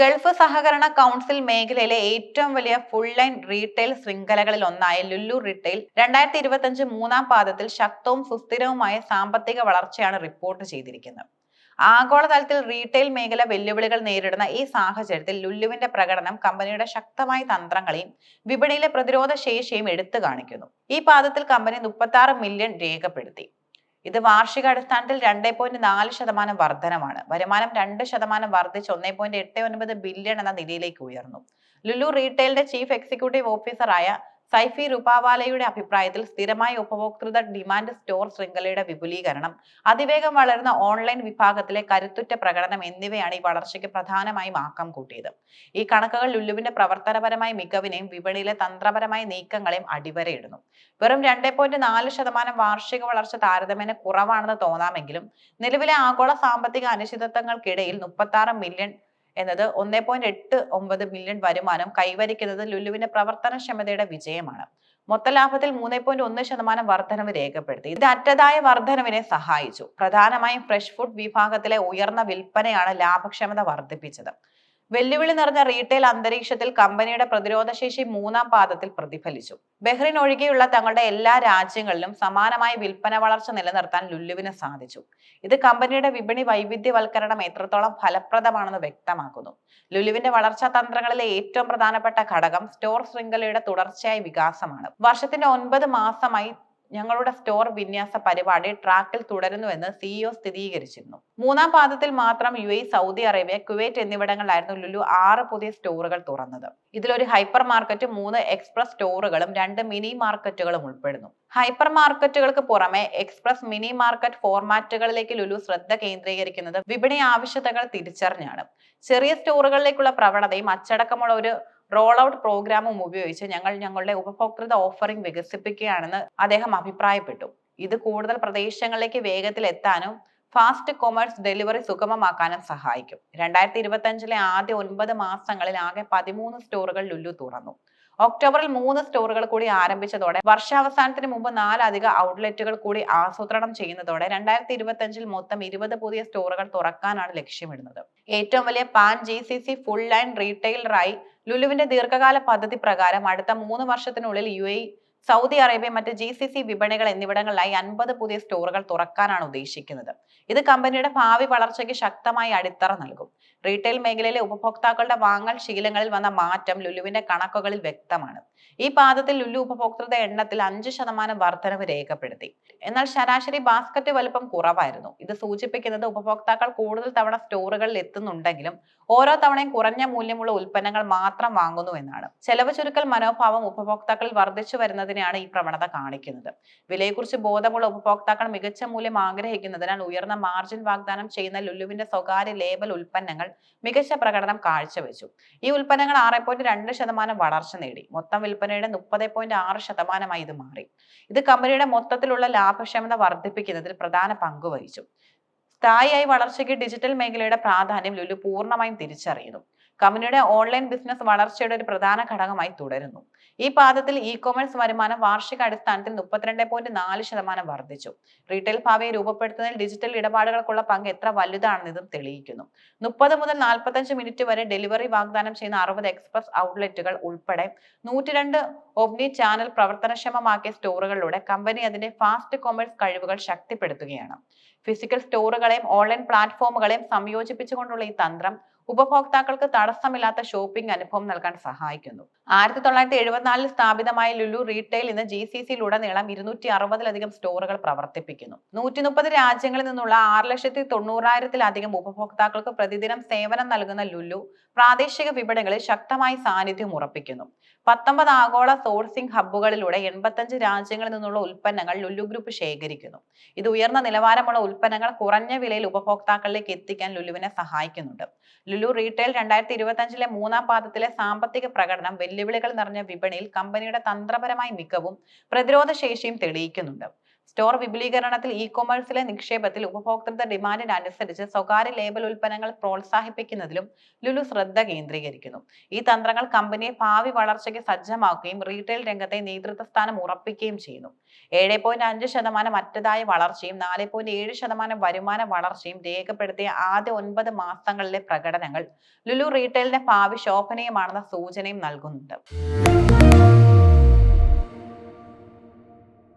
Gulf സഹകരണ council മേഖലയിലെ ഏറ്റവും വലിയ ഫുൾ ലൈൻ റീറ്റെയിൽ ശൃംഖലകളിൽ ഒന്നായ ലുല്ലു റീറ്റെയിൽ രണ്ടായിരത്തി ഇരുപത്തിയഞ്ച് മൂന്നാം പാദത്തിൽ ശക്തവും സുസ്ഥിരവുമായ സാമ്പത്തിക വളർച്ചയാണ് റിപ്പോർട്ട് ചെയ്തിരിക്കുന്നത്. ആഗോളതലത്തിൽ റീറ്റെയിൽ മേഖല വെല്ലുവിളികൾ നേരിടുന്ന ഈ സാഹചര്യത്തിൽ ലുല്ലുവിന്റെ പ്രകടനം കമ്പനിയുടെ ശക്തമായ തന്ത്രങ്ങളെയും വിപണിയിലെ പ്രതിരോധ ശേഷിയും എടുത്തു കാണിക്കുന്നു. ഈ പാദത്തിൽ കമ്പനി മുപ്പത്തി മില്യൺ രേഖപ്പെടുത്തി. ഇത് വാർഷിക അടിസ്ഥാനത്തിൽ രണ്ട് പോയിന്റ് നാല് ശതമാനം വർധനമാണ്. വരുമാനം രണ്ട് ശതമാനം വർദ്ധിച്ച് ഒന്നേ പോയിന്റ് എട്ട് ഒൻപത് ബില്യൺ എന്ന നിലയിലേക്ക് ഉയർന്നു. ലുലു റീറ്റെയിലിന്റെ ചീഫ് എക്സിക്യൂട്ടീവ് ഓഫീസറായ സൈഫി റുപാവാലയുടെ അഭിപ്രായത്തിൽ സ്ഥിരമായ ഉപഭോക്തൃ ഡിമാൻഡ് സ്റ്റോർ ശൃംഖലയുടെ വിപുലീകരണം അതിവേഗം വളരുന്ന ഓൺലൈൻ വിഭാഗത്തിലെ കരുത്തുറ്റ പ്രകടനം എന്നിവയാണ് ഈ വളർച്ചയ്ക്ക് പ്രധാനമായി മാക്കം കൂട്ടിയത്. ഈ കണക്കുകൾ ലുല്ലുവിന്റെ പ്രവർത്തനപരമായ മികവിനെയും വിപണിയിലെ തന്ത്രപരമായ നീക്കങ്ങളെയും അടിവരയിടുന്നു. വെറും രണ്ടേ പോയിന്റ് നാല് ശതമാനം വാർഷിക വളർച്ച താരതമ്യേന കുറവാണെന്ന് തോന്നാമെങ്കിലും നിലവിലെ ആഗോള സാമ്പത്തിക അനിശ്ചിതത്വങ്ങൾക്കിടയിൽ മുപ്പത്തി മില്യൺ എന്നത് ഒന്നേ പോയിന്റ് എട്ട് ഒമ്പത് മില്യൺ വരുമാനം കൈവരിക്കുന്നത് ലുലുവിന്റെ പ്രവർത്തനക്ഷമതയുടെ വിജയമാണ്. മൊത്ത ലാഭത്തിൽ മൂന്നേ പോയിന്റ് ഒന്ന് ശതമാനം വർധനവ് രേഖപ്പെടുത്തി. ഇത് അറ്റതായ വർധനവിനെ സഹായിച്ചു. പ്രധാനമായും ഫ്രഷ് ഫുഡ് വിഭാഗത്തിലെ ഉയർന്ന വിൽപ്പനയാണ് ലാഭക്ഷമത വർദ്ധിപ്പിച്ചത്. വെല്ലുവിളി നിറഞ്ഞ റീറ്റെയിൽ അന്തരീക്ഷത്തിൽ കമ്പനിയുടെ പ്രതിരോധശേഷി മൂന്നാം പാദത്തിൽ പ്രതിഫലിച്ചു. ബഹ്റിൻ ഒഴികെയുള്ള തങ്ങളുടെ എല്ലാ രാജ്യങ്ങളിലും സമാനമായ വിൽപ്പന വളർച്ച നിലനിർത്താൻ ലുല്ലുവിന് സാധിച്ചു. ഇത് കമ്പനിയുടെ വിപണി വൈവിധ്യവൽക്കരണം എത്രത്തോളം ഫലപ്രദമാണെന്ന് വ്യക്തമാക്കുന്നു. ലുലുവിന്റെ വളർച്ചാ തന്ത്രങ്ങളിലെ ഏറ്റവും പ്രധാനപ്പെട്ട ഘടകം സ്റ്റോർ ശൃംഖലയുടെ തുടർച്ചയായ വികാസമാണ്. വർഷത്തിന്റെ ഒൻപത് മാസമായി ഞങ്ങളുടെ സ്റ്റോർ വിന്യാസ പരിപാടി ട്രാക്കിൽ തുടരുന്നുവെന്ന് സിഇഒ സ്ഥിരീകരിച്ചിരുന്നു. മൂന്നാം പാദത്തിൽ മാത്രം യു സൗദി അറേബ്യ കുവൈറ്റ് എന്നിവിടങ്ങളിലായിരുന്നു ലുലു ആറ് പുതിയ സ്റ്റോറുകൾ തുറന്നത്. ഇതിലൊരു ഹൈപ്പർ മാർക്കറ്റ് മൂന്ന് എക്സ്പ്രസ് സ്റ്റോറുകളും രണ്ട് മിനി മാർക്കറ്റുകളും ഉൾപ്പെടുന്നു. ഹൈപ്പർ മാർക്കറ്റുകൾക്ക് പുറമെ എക്സ്പ്രസ് മിനി മാർക്കറ്റ് ഫോർമാറ്റുകളിലേക്ക് ലുലു ശ്രദ്ധ കേന്ദ്രീകരിക്കുന്നത് വിപണി ആവശ്യതകൾ തിരിച്ചറിഞ്ഞാണ്. ചെറിയ സ്റ്റോറുകളിലേക്കുള്ള പ്രവണതയും അച്ചടക്കമുള്ള ഒരു റോൾ ഔട്ട് പ്രോഗ്രാമും ഉപയോഗിച്ച് ഞങ്ങൾ ഞങ്ങളുടെ ഉപഭോക്തൃ ഓഫറിംഗ് വികസിപ്പിക്കുകയാണെന്ന് അദ്ദേഹം അഭിപ്രായപ്പെട്ടു. ഇത് കൂടുതൽ പ്രദേശങ്ങളിലേക്ക് വേഗത്തിൽ എത്താനും ഫാസ്റ്റ് കൊമേഴ്സ് ഡെലിവറി സുഗമമാക്കാനും സഹായിക്കും. രണ്ടായിരത്തി ഇരുപത്തി അഞ്ചിലെ ആദ്യ ഒൻപത് മാസങ്ങളിൽ ആകെ പതിമൂന്ന് സ്റ്റോറുകൾ ലുല്ലു തുറന്നു. ഒക്ടോബറിൽ മൂന്ന് സ്റ്റോറുകൾ കൂടി ആരംഭിച്ചതോടെ വർഷാവസാനത്തിന് മുമ്പ് നാലധിക ഔട്ട്ലെറ്റുകൾ കൂടി ആസൂത്രണം ചെയ്യുന്നതോടെ രണ്ടായിരത്തി ഇരുപത്തി അഞ്ചിൽ മൊത്തം ഇരുപത് പുതിയ സ്റ്റോറുകൾ തുറക്കാനാണ് ലക്ഷ്യമിടുന്നത്. ഏറ്റവും വലിയ pan G C C full line റീറ്റെയിലറായി ലുലുവിന്റെ ദീർഘകാല പദ്ധതി പ്രകാരം അടുത്ത മൂന്ന് വർഷത്തിനുള്ളിൽ യു സൗദി അറേബ്യ മറ്റ് ജി സി സി വിപണികൾ എന്നിവിടങ്ങളിലായി അൻപത് പുതിയ സ്റ്റോറുകൾ തുറക്കാനാണ് ഉദ്ദേശിക്കുന്നത്. ഇത് കമ്പനിയുടെ ഭാവി വളർച്ചയ്ക്ക് ശക്തമായി അടിത്തറ നൽകും. റീറ്റെയിൽ മേഖലയിലെ ഉപഭോക്താക്കളുടെ വാങ്ങൽ ശീലങ്ങളിൽ വന്ന മാറ്റം ലുലുവിന്റെ കണക്കുകളിൽ വ്യക്തമാണ്. ഈ പാദത്തിൽ ലുലു ഉപഭോക്തൃ എണ്ണത്തിൽ അഞ്ച് ശതമാനം വർധനവ് രേഖപ്പെടുത്തി. എന്നാൽ ശരാശരി ബാസ്ക്കറ്റ് വലുപ്പം കുറവായിരുന്നു. ഇത് സൂചിപ്പിക്കുന്നത് ഉപഭോക്താക്കൾ കൂടുതൽ തവണ സ്റ്റോറുകളിൽ എത്തുന്നുണ്ടെങ്കിലും ഓരോ തവണയും കുറഞ്ഞ മൂല്യമുള്ള ഉൽപ്പന്നങ്ങൾ മാത്രം വാങ്ങുന്നു എന്നാണ്. ചെലവ് ചുരുക്കൽ മനോഭാവം ഉപഭോക്താക്കളിൽ വർദ്ധിച്ചു വരുന്നതിനെയാണ് ഈ പ്രവണത കാണിക്കുന്നത്. വിലയെക്കുറിച്ച് ബോധമുള്ള ഉപഭോക്താക്കൾ മികച്ച മൂല്യം ആഗ്രഹിക്കുന്നതിനാൽ ഉയർന്ന മാർജിൻ വാഗ്ദാനം ചെയ്യുന്ന ലുലുവിന്റെ സ്വകാര്യ ലേബൽ ഉൽപ്പന്നങ്ങൾ മികച്ച പ്രകടനം കാഴ്ചവെച്ചു. ഈ ഉൽപ്പന്നങ്ങൾ ആറ് പോയിന്റ് രണ്ട് ശതമാനം വളർച്ച നേടി. മൊത്തം വിൽപ്പനയുടെ മുപ്പത് പോയിന്റ് ആറ് ശതമാനമായി ഇത് മാറി. ഇത് കമ്പനിയുടെ മൊത്തത്തിലുള്ള ലാഭക്ഷമത വർദ്ധിപ്പിക്കുന്നതിൽ പ്രധാന പങ്ക് വഹിച്ചു സ്ഥായിയായി വളർച്ചയ്ക്ക് ഡിജിറ്റൽ മേഖലയുടെ പ്രാധാന്യം ലുലു പൂർണമായും തിരിച്ചറിയുന്നു. കമ്പനിയുടെ ഓൺലൈൻ ബിസിനസ് വളർച്ചയുടെ ഒരു പ്രധാന ഘടകമായി തുടരുന്നു. ഈ പാദത്തിൽ ഇ കോമേഴ്സ് വരുമാനം വാർഷിക അടിസ്ഥാനത്തിൽ മുപ്പത്തിരണ്ട് പോയിന്റ് നാല് ശതമാനം വർദ്ധിച്ചു. റീറ്റെയിൽ ഭാവിയെ രൂപപ്പെടുത്തുന്നതിൽ ഡിജിറ്റൽ ഇടപാടുകൾക്കുള്ള പങ്ക് എത്ര വലുതാണെന്ന് ഇതും തെളിയിക്കുന്നു. മുപ്പത് മുതൽ നാൽപ്പത്തഞ്ച് മിനിറ്റ് വരെ ഡെലിവറി വാഗ്ദാനം ചെയ്യുന്ന അറുപത് എക്സ്പ്രസ് ഔട്ട്ലെറ്റുകൾ ഉൾപ്പെടെ നൂറ്റിരണ്ട് ഒബ്നി ചാനൽ പ്രവർത്തനക്ഷമമാക്കിയ സ്റ്റോറുകളിലൂടെ കമ്പനി അതിന്റെ ഫാസ്റ്റ് കോമേഴ്സ് കഴിവുകൾ ശക്തിപ്പെടുത്തുകയാണ്. ഫിസിക്കൽ സ്റ്റോറുകളെയും ഓൺലൈൻ പ്ലാറ്റ്ഫോമുകളെയും സംയോജിപ്പിച്ചുകൊണ്ടുള്ള ഈ തന്ത്രം ഉപഭോക്താക്കൾക്ക് തടസ്സമില്ലാത്ത ഷോപ്പിംഗ് അനുഭവം നൽകാൻ സഹായിക്കുന്നു. ആയിരത്തി തൊള്ളായിരത്തി എഴുപത്തിനാലിൽ സ്ഥാപിതമായ ലുലു റീറ്റെയിൽ ഇന്ന് ജി സി സിയിലുടനീളം ഇരുന്നൂറ്റി അറുപതിലധികം സ്റ്റോറുകൾ പ്രവർത്തിപ്പിക്കുന്നു. നൂറ്റി മുപ്പത് രാജ്യങ്ങളിൽ നിന്നുള്ള ആറ് ലക്ഷത്തി തൊണ്ണൂറായിരത്തിലധികം ഉപഭോക്താക്കൾക്ക് പ്രതിദിനം സേവനം നൽകുന്ന ലുലു പ്രാദേശിക വിപണികളിൽ ശക്തമായി സാന്നിധ്യം ഉറപ്പിക്കുന്നു. പത്തൊമ്പത് ആഗോള സോഴ്സിംഗ് ഹബ്ബുകളിലൂടെ എൺപത്തഞ്ച് രാജ്യങ്ങളിൽ നിന്നുള്ള ഉൽപ്പന്നങ്ങൾ ലുല്ലു ഗ്രൂപ്പ് ശേഖരിക്കുന്നു. ഇത് ഉയർന്ന നിലവാരമുള്ള ഉൽപ്പന്നങ്ങൾ കുറഞ്ഞ വിലയിൽ ഉപഭോക്താക്കളിലേക്ക് എത്തിക്കാൻ ലുലുവിനെ സഹായിക്കുന്നുണ്ട്. ലുലു റീറ്റെയിൽ രണ്ടായിരത്തി ഇരുപത്തി അഞ്ചിലെ മൂന്നാം പാദത്തിലെ സാമ്പത്തിക പ്രകടനം വെല്ലുവിളികൾ നിറഞ്ഞ വിപണിയിൽ കമ്പനിയുടെ തന്ത്രപരമായ മികവും പ്രതിരോധ ശേഷിയും തെളിയിക്കുന്നുണ്ട്. സ്റ്റോർ വിപുലീകരണത്തിൽ ഇ കൊമേഴ്സിലെ നിക്ഷേപത്തിൽ ഉപഭോക്തൃ ഡിമാൻഡിനനുസരിച്ച് സ്വകാര്യ ലേബൽ ഉൽപ്പന്നങ്ങൾ പ്രോത്സാഹിപ്പിക്കുന്നതിലും ലുലു ശ്രദ്ധ കേന്ദ്രീകരിക്കുന്നു. ഈ തന്ത്രങ്ങൾ കമ്പനിയെ ഭാവി വളർച്ചയ്ക്ക് സജ്ജമാക്കുകയും റീറ്റെയിൽ രംഗത്തെ നേതൃത്വ സ്ഥാനം ഉറപ്പിക്കുകയും ചെയ്യുന്നു. ഏഴ് പോയിന്റ് അഞ്ച് ശതമാനം മറ്റതായ വളർച്ചയും നാല് പോയിന്റ് ഏഴ് ശതമാനം വരുമാന വളർച്ചയും രേഖപ്പെടുത്തിയ ആദ്യ ഒൻപത് മാസങ്ങളിലെ പ്രകടനങ്ങൾ ലുലു റീറ്റെയിലിന്റെ ഭാവി ശോഭനീയമാണെന്ന സൂചനയും നൽകുന്നുണ്ട്.